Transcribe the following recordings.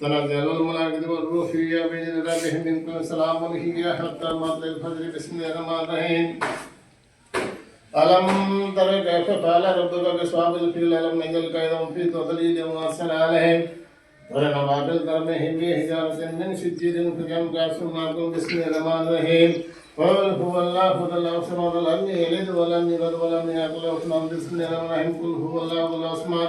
تنزل الملائكة والروح فيها بإذن ربهم من كل سلام هي حتى مطلع الفجر بسم الله الرحمن الرحيم ألم تر كيف فعل ربك بأصحاب الفيل ألم نجعل كيدهم في تضليل وأرسل عليهم ولنبع بالترمهم بحجارة من سجيل فكم كاسر معكم بسم الله الرحمن الرحيم قل هو الله الله الصمد لم يلد ولم يولد ولم يكن له كفوا بسم الله الرحمن الرحيم قل هو الله الصمد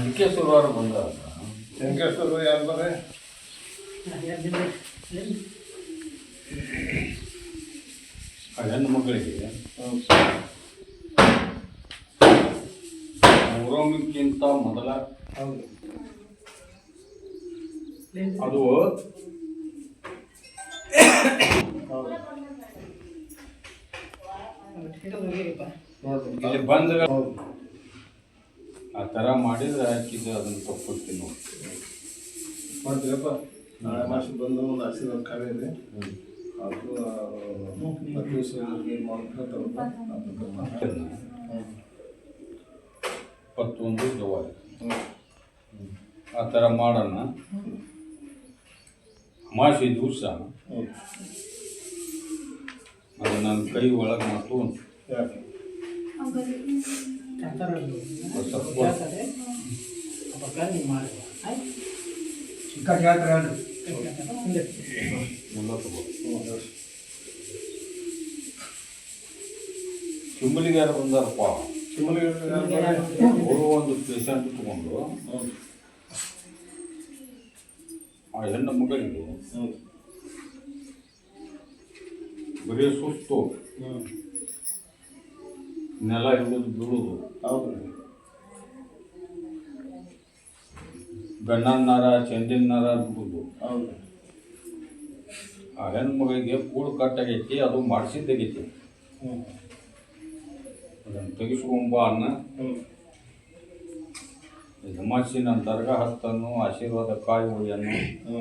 ನಂಬಿಕೆ ಅವರು ಬಂದ ಹೆಂಗಸರು ಯಾರು ಬರ್ರೆ? ಹೆಣ್ಣು ಮಕ್ಕಳಿಗೆ ಮೂರೊಮ್ಮಕ್ಕಿಂತ ಮೊದಲ. ಅದು ಹೌದು. ನೋಡ್ರಿ ಇಲ್ಲಿ ಬಂದ್ರೆ ಹೌದು. ಆ ಥರ ಮಾಡಿದ್ರೆ ಹಾಕಿದ್ದು ಅದನ್ನು ತಪ್ಪುತ್ತೀನಿ ನೋಡಿ. ಮಾಡ್ತೀರಪ್ಪ? ನಾಳೆ ಮಾಸಿ ಬಂದು ಒಂದು ಆಶೀರ್ವಾದ ಕಾರ್ಯ ಇದೆ. ಅದು ಪ್ರತಿ ದಿವಸ ಇಪ್ಪತ್ತೊಂದು ಜವಾರಿ. ಆ ಥರ ಮಾಡೋಣ. ಅಮಾಸೆ ದಿವಸ ಅದು ನನ್ನ ಕೈ ಒಳಗೆ ಮಾತು. ತಗೋ ಹ್ಞೂ ಹೇಳಿ ಚಿಂಬಲಿಗೆ ಯಾರು ಬಂದಾರಪ್ಪ? ಅವರು ಒಂದು ಪೇಷಂಟ್ ತಗೊಂಡು ಆ ಹೆಣ್ಣು ಮಗನಿಗೆ ಹ್ಞೂ ಬರೀ ಸುಸ್ತು. ಹ್ಞೂ ನೆಲ ಹಿಡಿದು ಬೀಳುದು ಹೌದು. ಗಂಡನ ನರ ಚೆಂಡಿನ ನರ ಬಿಡುದು ಹೌದು. ಆ ಹೆಣ್ಣು ಮಗಳಿಗೆ ಕೂಳು ಕಟ್ಟಾಗೈತಿ ಅದು ಮಾಡಿಸಿದ್ದಾಗೈತಿ ಅದನ್ನು ತೆಗಿಸ್ಕೊಂಬ ಅನ್ನ. ಹ್ಞೂ ಜಮಾಸಿ ನನ್ನ ದರ್ಗಾ ಹತ್ತನ್ನು ಆಶೀರ್ವಾದ ಕಾಯಿ ಹುಳಿಯನ್ನು ಹ್ಞೂ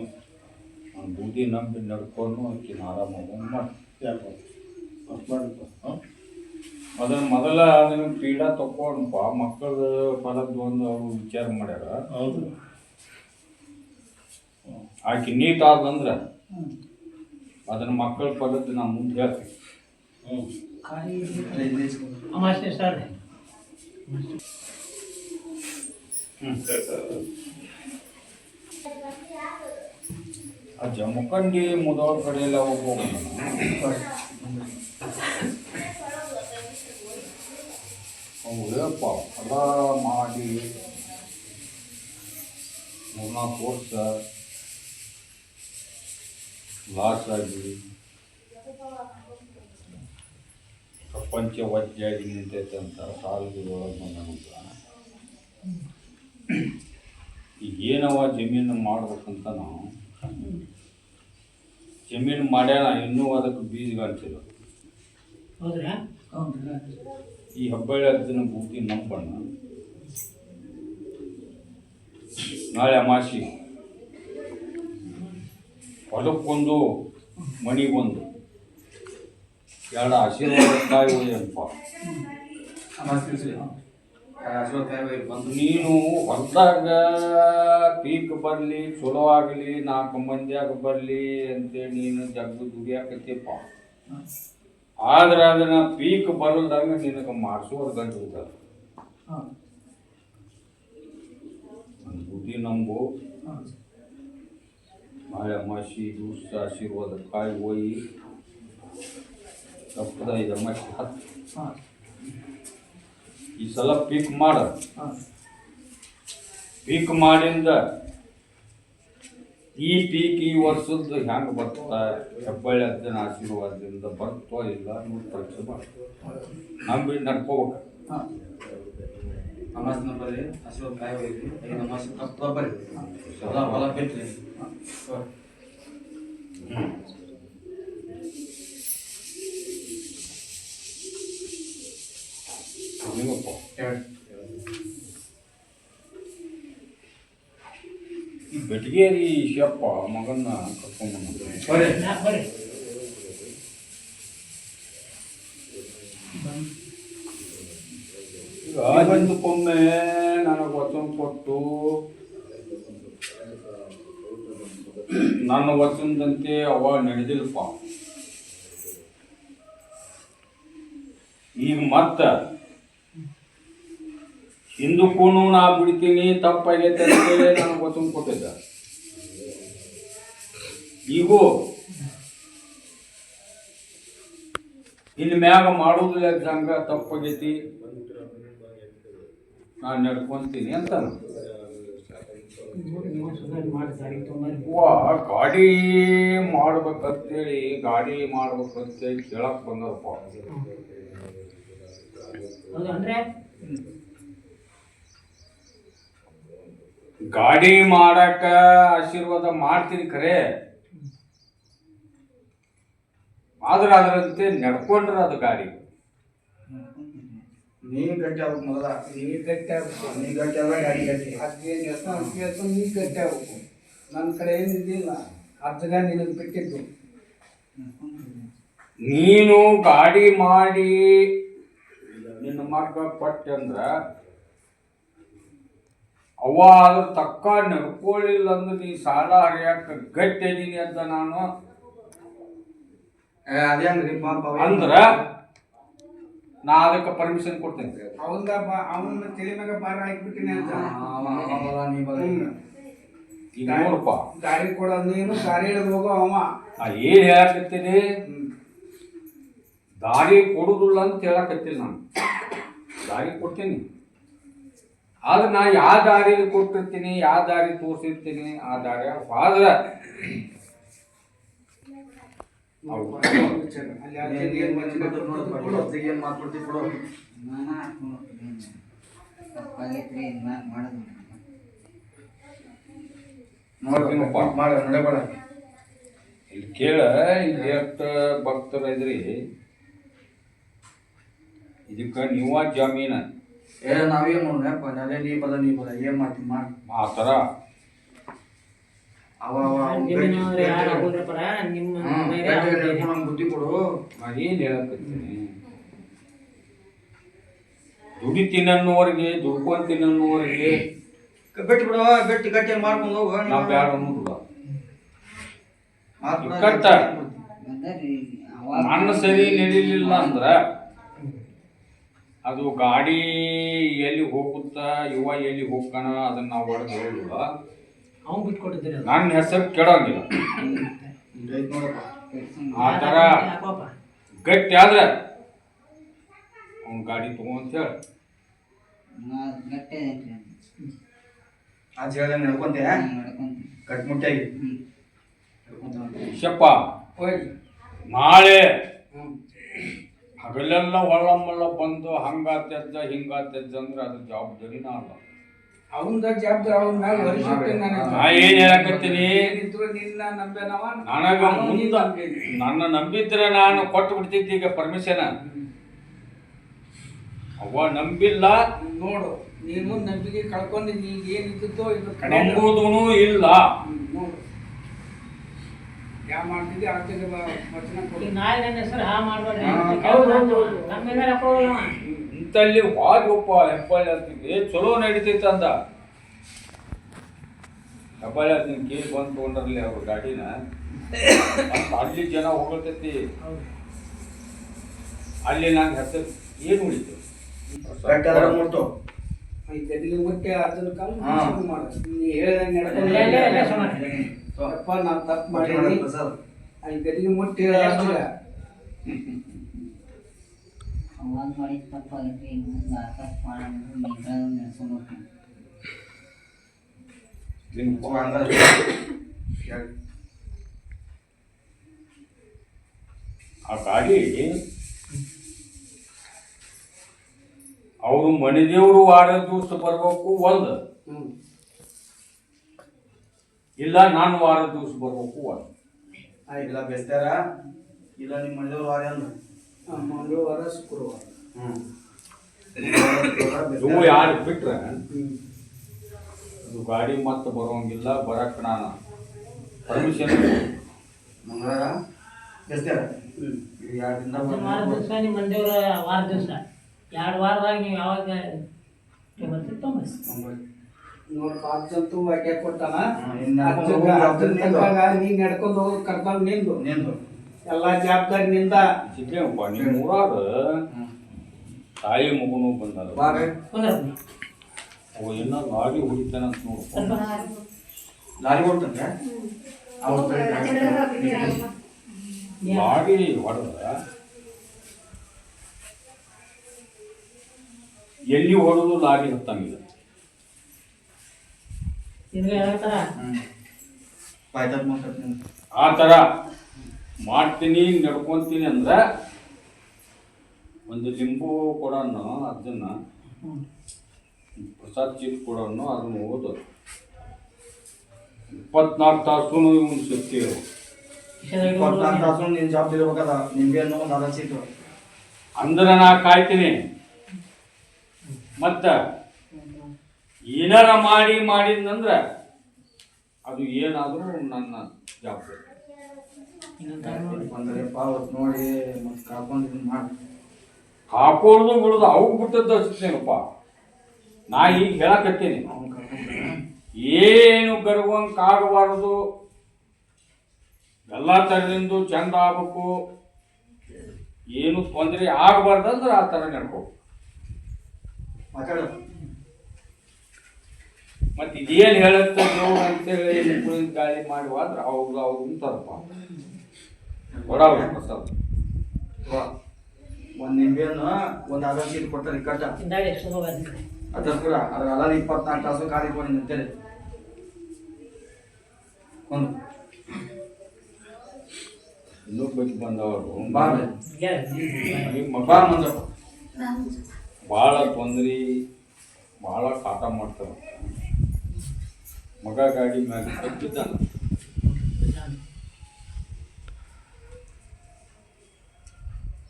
ನಾನು ಬೂದಿ ನಂಬಿ ನಡ್ಕೊಂಡು ಆಕಿನ ಆರಾಮ ಮಾಡಿ. ಹಾಂ ಅದನ್ನು ಮೊದಲ ಅದನ್ನ ಪೀಡಾ ತಕೊಂಡಪ್ಪ ಮಕ್ಕಳ ಫಲದ ಒಂದು ಅವರು ವಿಚಾರ ಮಾಡ್ಯಾರ. ಹೌದು. ಆಕೆ ನೀಟ್ ಆದಂದ್ರ ಅದನ್ನ ಮಕ್ಕಳ ಫಲದ ನಾ ಮುಂದೆ ಹೇಳ್ತೀನಿ. ಆ ಜಮಖಂಡಿ ಮುದೋಳ ಕಡೆಯೆಲ್ಲ ಹೋಗ್ಬೇಕು ಅಪ್ಪ ಎಲ್ಲ ಮಾಡಿ. ಮೂರ್ನಾಲ್ಕು ವರ್ಷ. ಲಾಸ್ ಆಗಿ. ಪ್ರಪಂಚ ವಜ್ಜಾಗಿ ನಿಂತೈತೆ ಅಂತ ಸಾಲಗಳು ಬಂದಂತ ಈಗ ಏನವ ಜಮೀನು ಮಾಡ್ಬೇಕಂತ ನಾವು? ಜಮೀನು ಮಾಡ್ಯಾನ ಇನ್ನೂ ಅದಕ್ಕೆ ಬೀಜ ಕಾಣ್ತಿಲ್ಲ ಹೌದ್ರಾ? ಈ ಹಬ್ಬಳ್ಳಿ ಅರ್ಜುನ ಪೂರ್ತಿ ನಂಬಣ್ಣ ನಾಳೆ ಅಮಾಸಿ. ಹೊಲಕ್ಕೊಂದು ಮಣಿಗೊಂದು ಎರಡು ಆಶೀರ್ವಾದ ಕಾಯಿ ಒಯ್ಯಪ್ಪ ನೀನು ಹೊಲ್ದಾಗ ಪೀಕ್ ಬರಲಿ ಚಲೋ ಆಗಲಿ ನಾಲ್ಕು ಮಂದಿಯಾಗ ಬರಲಿ ಅಂತೇಳಿ ನೀನು ಜಗ್ಗು ದುಡಿಯಾಕತ್ತೀಪ್ಪ ಆದ್ರೆ ಅದನ್ನ ಪೀಕ್ ಬರಲ್ದಂಗ ನಿನಗೆ ಮಾಡಿಸೋದು ಗಂಟು ನನ್ನ ಬುದ್ಧಿ ನಂಬು. ಮಳೆ ಮಸಿ ದೂಸ ಆಶೀರ್ವಾದ ಕಾಯಿ ಹೋಯಿ. ತಪ್ಪದ ಹತ್ತು ಈ ಸಲ ಪೀಕ್ ಮಾಡ. ಪೀಕ್ ಮಾಡಿಂದ ಈ ಪೀಕ್ ಈ ವರ್ಷದ್ದು ಹೆಂಗೆ ಬರ್ತದ? ಹೆಬ್ಬಳ್ಳಿ ಅಜ್ಜನ ಆಶೀರ್ವಾದದಿಂದ ಬರ್ತೋ ಇಲ್ಲ ನೋಡಿ ಪರೀಕ್ಷೆ ಮಾಡಿ ನಂಬಿ ನಡ್ಕೋಬೇಕು. ನಮಸ್ತೆ ಬರ್ರಿ ಹಸಿರು ಕಾಯಿ ಹೋಗ್ರಿ ಐದು ನಮಸ್ತೆ ತಪ್ಪ ಬರ್ರಿ ಹೊಲ ಹೊಲ ಬಿಟ್ರಿ ನಿಮಪ್ಪ ಈ ಬೆಟಗೇರಿ ಶಪ್ಪ ಮಗನ್ನ ಕರ್ಕೊಂಡು ಬಂದಕ್ಕೊಮ್ಮೆ ನನಗೆ ವಚನ ಕೊಟ್ಟು ನನ್ನ ವಚನದಂತೆ ಅವ ನಡೆದಿಲ್ಲಪ್ಪ. ಈಗ ಮತ್ತ ಹಿಂದಕ್ಕೂ ನಾ ಬಿಡ್ತೀನಿ, ತಪ್ಪಾಗೈತೆ ಅಂತೇಳಿ ನನಗೆ ಗೊತ್ತೊಂದು ಕೊಟ್ಟಿದ್ದ. ಈಗೂ ಇಲ್ಲಿ ಮ್ಯಾಗ ಮಾಡುವುದಿಲ್ಲ ಜಂಗ ತಪ್ಪಾಗೈತಿ. ನಾನು ನಡ್ಕೊಂತೀನಿ ಅಂತ ವಾ, ಗಾಡಿ ಮಾಡ್ಬೇಕಂತೇಳಿ ಗಾಡಿ ಮಾಡ್ಬೇಕಂತೇಳಿ ಕೇಳಕ್ ಬಂದಪ್ಪ ಹೌದು ಅಂದ್ರೆ ಗಾಡಿ ಮಾಡಕ ಆಶೀರ್ವಾದ ಮಾಡ್ತೀನಿ ಖರೆ ಆದ್ರೆ ಅದರಂತೆ ನಡ್ಕೊಂಡ್ರ ಅದು ಗಾಡಿ. ನೀನ್ ಗಟ್ಟಿ ಆಗ್ಬೇಕು ಮೊದಲ. ನೀ ಗಟ್ಟಿ ಆಗ್ಬೇಕು. ನೀ ಗಟ್ಟಿ ಆದ್ರೆ ಗಾಡಿ ಗಟ್ಟಿ. ಅದ್ಕೆ ಕೆಲಸ ಅದ್ಕೆ ಕೆಲಸ ನೀ ಗಟ್ಟಿ ಆಗ್ಬೇಕು. ನನ್ನ ಕಡೆ ಏನಿದ್ದಿಲ್ಲ ಅರ್ಧಗ ನಿನಗೆ ಬಿಟ್ಟಿದ್ದು. ನೀನು ಗಾಡಿ ಮಾಡಿ ನಿನ್ನ ಮಗ ಕೊಟ್ಟೆ ಅಂದ್ರ ಅವ ಅದ್ರ ತಕ್ಕ ನಡ್ಕೊಳ್ಳಿಲ್ಲ ಅಂದ್ರೆ ನೀ ಸಾಲ ಹರಿಯಾಕ ಗಟ್ಟಿ ಅದೀನಿ ಅಂತ ನಾನು ಏ, ಅದೇ ಹಂಗ್ರಿ ಪಾಪ ಅಂದ್ರ ನಾ ಅದಕ್ಕೆ ಪರ್ಮಿಷನ್ ಕೊಡ್ತೇನೆ. ಅವಂದ ಬಾ ಅವನ ತಲೆ ಮ್ಯಾಗ ಬಾರ ಹಾಕ್ಬಿಟ್ಟಿನಿ ಅಂತ. ಅವ ಅವ ನೀ ಬರ ಈಗ ನೋಡಪ್ಪ ಗಾಡಿ ಕೊಡೋದು ನೀನು ಗಾಡಿ ಹಿಡಿದು ಹೋಗೋ ಅವ ಏನ್ ಹೇಳಕತ್ತೀನಿ? ದಾರಿ ಕೊಡುದಿಲ್ಲ ಅಂತ ಹೇಳಕತ್ತಿಲ್ಲ ನಾನು. ದಾರಿ ಕೊಡ್ತೀನಿ. ಆದ್ರೆ ನಾ ಯಾವ ದಾರಿ ಕೊಟ್ಟಿರ್ತೀನಿ ಯಾವ ದಾರಿ ತೋರಿಸಿರ್ತೀನಿ ಆ ದಾರಿ ನೋಡ್ಬೇಕಪ್ಪ ಇಲ್ಲಿ ಕೇಳ ಇಲ್ಲಿ ಎಷ್ಟು ಭಕ್ತರ ಇದ್ರಿ. ಇದಕ್ಕೆ ನೀವ ಜಮೀನ. ಏ ನಾವೇನ್ ಮಾಡೋಣಪ್ಪ ಅದೇ ನೀ ಬದ ನೀ ಬದ ಏನ್ ಮಾಡ್ತೀನಿ ಮಾಡಿ. ಆ ಥರ. ಅವ ಅವ ಬುದ್ಧಿ ಕೊಡು. ಏನ್ ಏನು ದುಡಿ ತಿನ್ನೋರಿಗೆ ದುಡ್ಕೊಂಡ್ ತಿನ್ನೋರಿಗೆ ಗಟ್ಟಿ ಬಿಡು ಗಟ್ಟಿ ಗಟ್ಟಿ ಮಾಡ್ಕೊಂಡು ಹೋಗು ನೀ ನಾ ಬ್ಯಾಡ. ಬಂದರಿ ಅವಾಗ ನನ್ನ ಸರಿ ನಡೀಲಿಲ್ಲ ಅಂದ್ರ ಅದು ಗಾಡಿ ಎಲ್ಲಿ ಹೋಗುತ್ತಾ ಯುವ ಎಲ್ಲಿ ಹೋಗ್ತಾನ ಅದನ್ನ ನಾವು ಹೊಡೆದು ಹೇಳುವ ಅವ್ನು ಬಿಟ್ಕೊಟ್ಟಿದ್ದೀರಿ ಅದು. ನನ್ನ ಹೆಸರು ಕೆಡಂಗಿಲ್ಲ. ಆ ಥರ? ಗಟ್ಟಿ ಆದ್ರೆ ಅವ್ನ ಗಾಡಿ ತಗೊಂತ ಹೇಳಿ. ನಾ ಗಟ್ಟಿ ಅದೈತ್ರಿ ಆಚೆ ಹೇಳ್ದಂಗೆ ನಡ್ಕೊಂತೆ. ನಡ್ಕೊಂತೀನಿ ಗಟ್ಟಿ ಮುಟ್ಟಾಗಿ. ಹ್ಮ್. ನಡ್ಕೊಂತ ಶಪ್ಪ ನಾಳೆ. ಹಗಲೆಲ್ಲ ಒಳ್ಳಮಲ್ಲ ಬಂದು ಹಂಗಾತ್ಯಜ್ಜ ಹಿಂಗಾತ್ಯಜ್ಜ ಅಂದ್ರೆ ಅದು ಜವಾಬ್ದಾರಿನ ಅಲ್ಲ. ಅವಂದ ಜವಾಬ್ದಾರಿ ಅವನ ನನಗೆ. ನಾ ಏನ್ ಹೇಳಕತ್ತೀನಿ? ನಿನ್ನ ನಂಬೇನವ ನನಗ ಅವನು ಮುಂದ ನನ್ನ ನಂಬಿದ್ರೆ ನಾನು ಕೊಟ್ಟು ಬಿಡ್ತಿದ್ದೆ ಈಗ ಪರ್ಮಿಷನ್ ಅವ್ವ ನಂಬಿಲ್ಲ. ನೋಡು ನೀನು ನಂಬಿಕೆ ಕಳ್ಕೊಂಡು ನೀನ್ ಏನಿದ್ದೋ ಇದು ನಂಬುದೂ ಇಲ್ಲ. ನೋಡು. ಯಾ ಮಾಡ್ತಿದ್ದೆ ವಚನ ಕೊಡು. ಈಗ ನಾಳೆ ನನ್ನ ಹೆಸರು ಹಾ ಮಾಡ್ಬೇಡ್ರಿ. ನಮ್ಮ ಮೇಲೆ. ಇಂಥಲ್ಲಿ ಹೋದ್ವಪ್ಪ ಹೆಬ್ಬಳ್ಳಿ ಹತ್ತಿಗೆ ಚಲೋ ನಡೀತೈತೆ ಅಂದ. ಹೆಬ್ಬಳ್ಳಿ ಅದನ್ನ ಕೇಳಿ ಬಂದು ತಗೊಂಡ್ರಲ್ಲಿ ಅವ್ರ ಗಾಡಿನ. ಅಲ್ಲಿ ಜನ ಹೋಗ್ತೈತಿ. ಅಲ್ಲಿ ನಂಗೆ ಹೆಸರು ಏನು ಉಳಿತು? ಮತ್ತೆ ಅದನ್ನು. ಶುರು ನೀ ಹೇಳ್ದಂಗೆ ನಡ್ಕೊಂಡು. ಅಪ್ಪ ನಾನು ತಪ್ಪು ಮಾಡೀನಿ ಈ ಗದಿಗೆ ಮುಟ್ಟಿ ಅವಾಗ ಅವಾಗ ಮಾಡಿದ ತಪ್ಪಾಗೈತಿ ಮುಂದೆ ಆ ತಪ್ಪು ಮಾಡೋದು ನೀನು ನೆನ್ಸ್ಕೊಂಡು ಹೋಗ್ತೀನಿ ಆ ಗಾಡಿ ಅವರು ಮಣಿದೇವರು ವಾರ ದಿವಸ ಬರ್ಬೇಕು ಒಂದು. ಹ್ಞೂ ಇಲ್ಲ ನಾನು ವಾರ ದಿವಸ ಬರ್ಬೇಕು ಒಂದು ಇಲ್ಲ ಬೆಸ್ತಾರ? ಇಲ್ಲ ನಿಮ್ಮ ಮಂಗಳವಾರ ವಾರ ಅಂದ್ರೆ? ಮಂಗಳವಾರ ಶುಕ್ರವಾರ. ಹ್ಞೂ ಯಾರು ಬಿಟ್ರೆ? ಅದು ಗಾಡಿ ಮತ್ತೆ ಬರೋಂಗಿಲ್ಲ ಬರಕ್ ನಾನು. ಪರ್ಮಿಷನ್ ಮಂಗಳವಾರ? ಬೆಸ್ತಾರ? ಹ್ಞೂ ಎರಡು ದಿನ ವಾರ ದಿವಸ ನಿಮ್ಮ ಮಂದಿವ್ರ ವಾರ ದಿವಸ. ಎರಡು ವಾರದಾಗ ನೀವು ಯಾವಾಗ ಬರ್ತಿತ್ತು ನೋಡಪ್ಪ ಕೊಟ್ಟಾನ ಇನ್ನು ನೀ ನಡ್ಕೊಂಡು ಹೋಗೋದು ಕರ್ತವ್ಯ ನಿಂದು. ನಿಂದು. ಎಲ್ಲ ಜವಾಬ್ದಾರಿ ನಿಂದ. ಸಿದ್ದೇವಪ್ಪ ನಿಮ್ಮ ಊರಾಗ ತಾಯಿ ಮಗನು ಬಂದಾರ. ಅವ ಹೊಡಿತಾನ ಅಂತ ನೋಡ್ಕೊಂಡು. ಲಾರಿ ಹೊಡೆದ. ಎಲ್ಲಿ ಹೊಡೆದು ಲಾರಿ ಹತ್ತಂಗಿಲ್ಲ ಮಾತಾಡ್ತೀನಿ ಆ ಥರ ಮಾಡ್ತೀನಿ ನಡ್ಕೊತೀನಿ ಅಂದ್ರೆ ಒಂದು ಲಿಂಬು ಕೊಡೋಣ ಅದನ್ನ ಪ್ರಸಾದ್ ಚೀಟ್ ಕೊಡೋಣ ಅದನ್ನ ಓದು ಇಪ್ಪತ್ನಾಲ್ಕು ತಾಸು ಇವನು ಶಕ್ತಿ ಇರೋ ಇಪ್ಪತ್ನಾಲ್ಕು ತಾಸು ನಿನ್ ಜಾಬ್ ಇರ್ಬೇಕದ ನಿಂಬೆಹಣ್ಣು ಒಂದು ಅರ್ಧ ಸೀಟು ಅಂದ್ರೆ ನಾ ಕಾಯ್ತೀನಿ. ಮತ್ತ ಏನಾರ ಮಾಡಿ ಮಾಡಿದ್ನಂದ್ರೆ ಅದು ಏನಾದರೂ ನನ್ನ ಜವಾಬ್ದಾರಿ. ಬಂದರೆ ಪಾವತ್ ನೋಡಿ ಮತ್ತೆ ಕಾಕೊಂಡು ಇದನ್ನ ಮಾಡಿ. ಹಾಕೊಳ್ಳೋದು ಬಿಡೋದು ಅವು ಬಿಟ್ಟದ್ದು ಅಷ್ಟೇನಪ್ಪ ನಾ ಈಗ ಹೇಳಕತ್ತೇನೆ. ಏನು ಗರ್ವಂಕ ಆಗಬಾರದು ಎಲ್ಲ ಥರದಿಂದ ಚಂದ ಆಗ್ಬೇಕು. ಏನು ತೊಂದರೆ ಆಗಬಾರ್ದಂದ್ರೆ ಆ ಥರ ನಡ್ಕೋಬೇಕು ಮಾತಾಡು. ಮತ್ತೆ ಇದೇನು ಹೇಳುತ್ತೆ ದೇವ್ರು ಅಂತೇಳಿ ಮುಕ್ಕಳಿನ ಗಾಳಿ ಮಾಡುವ ಅಂದ್ರೆ ಅವ್ರು ಅವ್ರು ಅಂತಾರಪ್ಪ ಹೊರಬೇಕು ಸ್ವಲ್ಪ ವಾ. ಒಂದ್ ನಿಂಬೆಹಣ್ಣು ಒಂದು ಅರ್ಧ ಸೀಟ್ ಕೊಡ್ತಾರೆ ಕಟ್ಟ. ಅದರ ಎಷ್ಟು ಹೋಗೋದು ಅದ್ರ ಕೂಡ ಅದ್ರ ಅಲ್ಲ ಇಪ್ಪತ್ನಾಲ್ಕು ತಾಸು ಖಾಲಿ ಕೊಡಿ ಅಂತೇಳಿ ಒಂದು. ಇನ್ನೂ ಬಗ್ಗೆ ಬಂದವರು. ಬಾ ಬೇ. ಮಗ. ಬಾ ಮಂಜಪ್ಪ. ಭಾಳ ತೊಂದ್ರೆ ಭಾಳ ಕಾಟ ಮಾಡ್ತಾರೆ. ಮಗ ಗಾಡಿ ಮ್ಯಾಗ ಕಟ್ಟಿದ್ದಾನ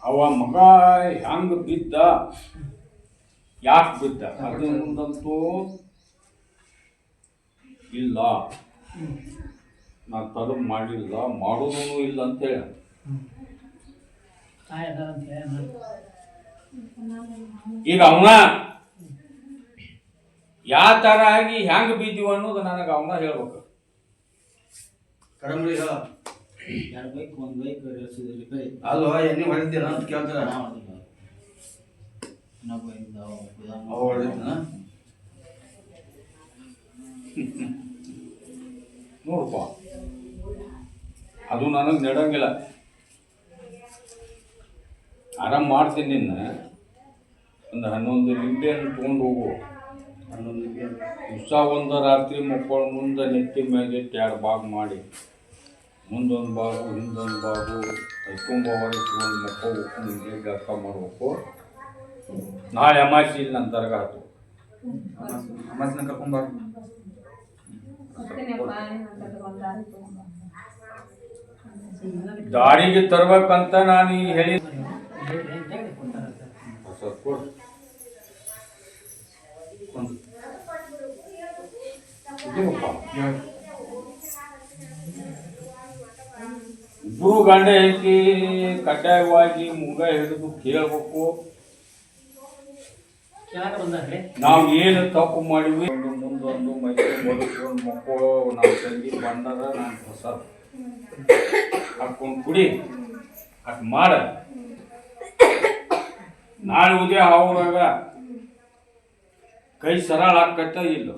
ಅವ ಮಗ ಹೆಂಗ ಬಿದ್ದ? ಯಾಕೆ ಬಿದ್ದ? ಮುಂದಂತೂ ಇಲ್ಲ. ನಾ ತಲುಪು ಮಾಡಿಲ್ಲ ಮಾಡೋದೂ ಇಲ್ಲ ಅಂತ ಹೇಳ. ತಾಯಿ ಅದಾರ ಅಂತ ಹೇಳಿ. ಈಗ ಅವನ ಯಾವ ತರ ಆಗಿ ಹೆಂಗ್ ಬಿದ್ದೀವ ಅನ್ನೋದು ನನಗೆ ಅವನ ಹೇಳ್ಬೇಕು. ಕಡಿಮೆ ಹೇಳ ಎರಡು ಬೈಕ್ ಒಂದು ಬೈಕ್ ಕೈ ಅಲ್ಲೋ ಎಣ್ಣೆ ಹೊಡಿತೀರ ಅಂತ ಕೇಳ್ತಾರ. ಇನ್ನೊಬ್ಬ ಇಂದ ಹೊಡಿತಾನ ನೋಡಪ್ಪ. ಅದು ನನಗೆ ನೆಡಂಗಿಲ್ಲ. ಆರಾಮ್ ಮಾಡ್ತೀನಿ ನಿನ್ನ. ಒಂದು ಹನ್ನೊಂದು ನಿಂಬೆಯನ್ನು ತೊಗೊಂಡು ಹೋಗು. ದಿವಸ ಒಂದು ರಾತ್ರಿ ಮಕ್ಕಳು ಮುಂದೆ ನೆತ್ತಿ ಮೇಲೆ ಎರಡು ಭಾಗ ಮಾಡಿ. ಮುಂದೊಂದು ಬಾಗು ಹಿಂದೊಂದು ಬಾಗು ಹೈಕೊಂಬವರೆ ತೊಗೊಂಡು ಮಕ್ಕಳು ಕೆಲಸ ಅರ್ಥ ಮಾಡಬೇಕು. ನಾಳೆ ಅಮಾಸಿ ಇಲ್ಲ ನನ್ನ ದರ್ಗ ಹತ್ತು ಅಮಾಸಿನ ಅಮಾಸ್ನ ಕರ್ಕೊಂಬಾರ ದಾರಿಗೆ ತರ್ಬೇಕಂತ ನಾನು ಈಗ ಹೇಳಿ ಸ್ವಲ್ಪ ಕೊಡು. ಒಂದು ಇಬ್ರು ಗಂಡ ಹೆಂಡತಿ ಕಡ್ಡಾಯವಾಗಿ ಮುಂಗ ಹಿಡಿದು ಕೇಳಬೇಕು. ನಾವು ಏನು ತಪ್ಪು ಮಾಡಿವಿ ಒಂದು ಮುಂದೊಂದು ಮೈ ಬದುಕೊಂಡು ಮಕ್ಕಳು ನಮ್ಮ ತಂಗಿ ಬಣ್ಣದ ನಾನು ಹೊಸ ಹಾಕೊಂಡು ಕುಡಿ. ಅಟ್ ಮಾಡ. ನಾಳೆ ಉದಯ ಅವ್ರಾಗ ಕೈ ಸರಳ ಆಕತ್ತ ಇಲ್ಲ.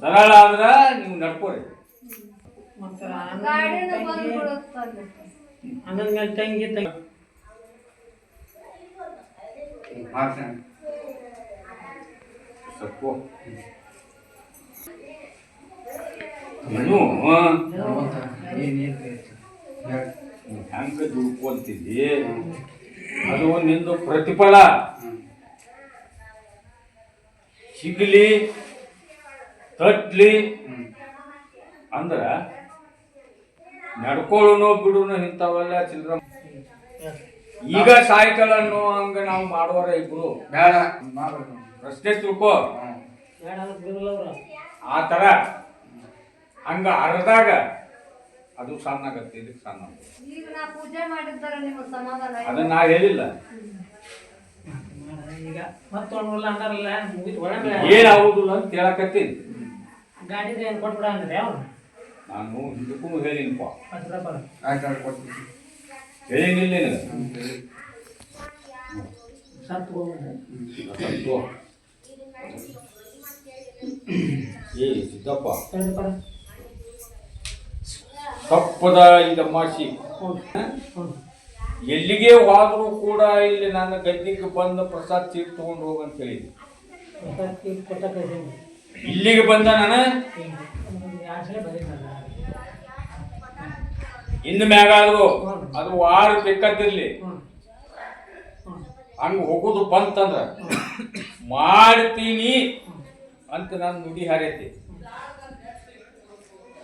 ಸರಳ ಆದ್ರ ನೀವು ನಡ್ಕೋರಿ. ಅಣ್ಣನ ಮೇಲೆ ತಂಗಿ. ತಂಗಿ ಹೆಂಗ ದುಡ್ಕೊಂತಿದ್ದಿ ಅದು ನಿಂದು ಪ್ರತಿಫಲ. ಸಿಗ್ಲಿ. ತಟ್ಲಿ ಅಂದ್ರ ನಡ್ಕೊಳ್ಳೋನು ಬಿಡುನು ಇಂಥವೆಲ್ಲ ಚಿಲ್ಲರ ಈಗ ಸಾಯ್ಕಲ್ ಅನ್ನೋ ಹಂಗ ನಾವು ಮಾಡೋರ ಇಬ್ರು. ಬೇಡ. ಪ್ರಶ್ನೆ ತಿಳ್ಕೋ. ಆ ತರ. ಹಂಗ ಅರ್ದಾಗ ಅದು ಸಣ್ಣ. ಆಗತ್ತೆ ಇದಕ್ಕೆ ಸಣ್ಣ. ಅದನ್ನ ನಾ ಹೇಳಿಲ್ಲ. ಈಗ ಮತ್ತೊಂದು ಅಂದಾರಲ್ಲ ಮುಗಿತು ಒಳಗೆ. ಏನಾಗುದಿಲ್ಲ ಅಂತ ಹೇಳಕತ್ತೀನಿ ಗಾಡಿದ ಏನು ಕೊಟ್ಬಿಡ ಅಂದ್ರೆ ಅವನು ನಾನು ಇದಕ್ಕೂ ಹೇಳಿನಪ್ಪ. ಹತ್ತು ರೂಪಾಯಿ ಆಯ್ತು ಆಯ್ತು ಕೊಡ್ತೀನಿ. ಹೇಳಿನಿಲ್ಲ ನಿನಗೆ ಸತ್ತು ಹೋಗ್ಬಿಡ್ರಿ ಸತ್ತು. ಏ ಸಿದ್ದಪ್ಪ. ತಪ್ಪದ ಹ್ಞೂ ಹ್ಞೂ ಎಲ್ಲಿಗೆ ಹೋದ್ರೂ ಕೂಡ ಇಲ್ಲಿ ನನ್ನ ಗದ್ದಿಗೆ ಬಂದು ಪ್ರಸಾದ್ ತೀರ್ ತಗೊಂಡು ಹೋಗಂತ ಹೇಳಿದ್ದೆ. ಹೊಸ ಕೊಟ್ಟ ಕಳ್ಸೀನಿ ಇಲ್ಲಿಗೆ ಬಂದ ನಾನು? ಎರಡು ಮ್ಯಾಗ ಇನ್ನು ಮ್ಯಾಗಾದ್ರು ಅದು ವಾರ ಹ್ಞೂ ಹಂಗ ಹೋಗೋದು ಬಂತಂದ್ರ, ಮಾಡ್ತೀನಿ ಅಂತ ನಾನು ನುಡಿ ಹಾರೈತಿ.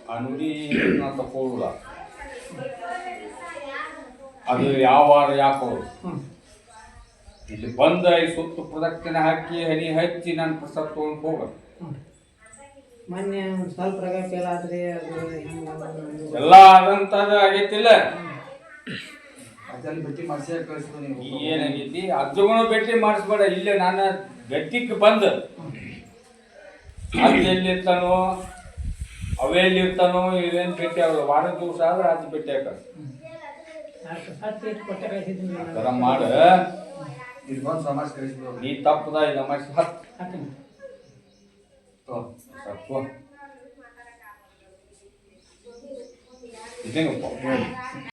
ಆ ನುಡಿ ನಾನು ತಕೊಳ್ಳುಲ್ಲ ಅದು ಯಾವ ವಾರ ಯಾಕೋ ಇಲ್ಲಿ ಬಂದ ಈ ಸುತ್ತು ಪ್ರದಕ್ಷಿಣೆ ಹಾಕಿ ಹನಿ ಹಚ್ಚಿ ನಾನು ಪ್ರಸಾದ ತಗೊಂಡು ಹೋಗ ಹ್ಞೂ ಮೊನ್ನೆ ಒಂದು ಸ್ವಲ್ಪ ರಗ ಫೇಲ್ ಆದ್ರಿ ಅದು ಹೆಂಗೆ ಎಲ್ಲ ಆದಂತದ ಆಗೈತಿಲ್ಲ. ನೀವು. ಏನಾಗೈತಿ? ಅಜ್ಜಗಳು ಭೇಟಿ ಮಾಡಿಸ್ಬೇಡ. ಇಲ್ಲೇ ನಾನು ಗಟ್ಟಿಗೆ ಬಂದ ಅಲ್ಲಿ ಎಲ್ಲಿರ್ತಾನೋ ಅವೇ ಇವೇನ್ ಇವೇನು ಭೇಟಿ ಆಗಲ್ಲ. ವಾರದ ದಿವಸ ಆದ್ರೆ ಅದು ಭೇಟಿ ಆಗ ಮಾಡ. ಇದು ಬಂದು ಸಮಾಜ ಕಳಿಸ್ಬೋದು ನೀ ತಪ್ಪದ ಇಲ್ಲ ಸಮಾಜ ಹತ್ತು. 哦，好，过 sa po. 贝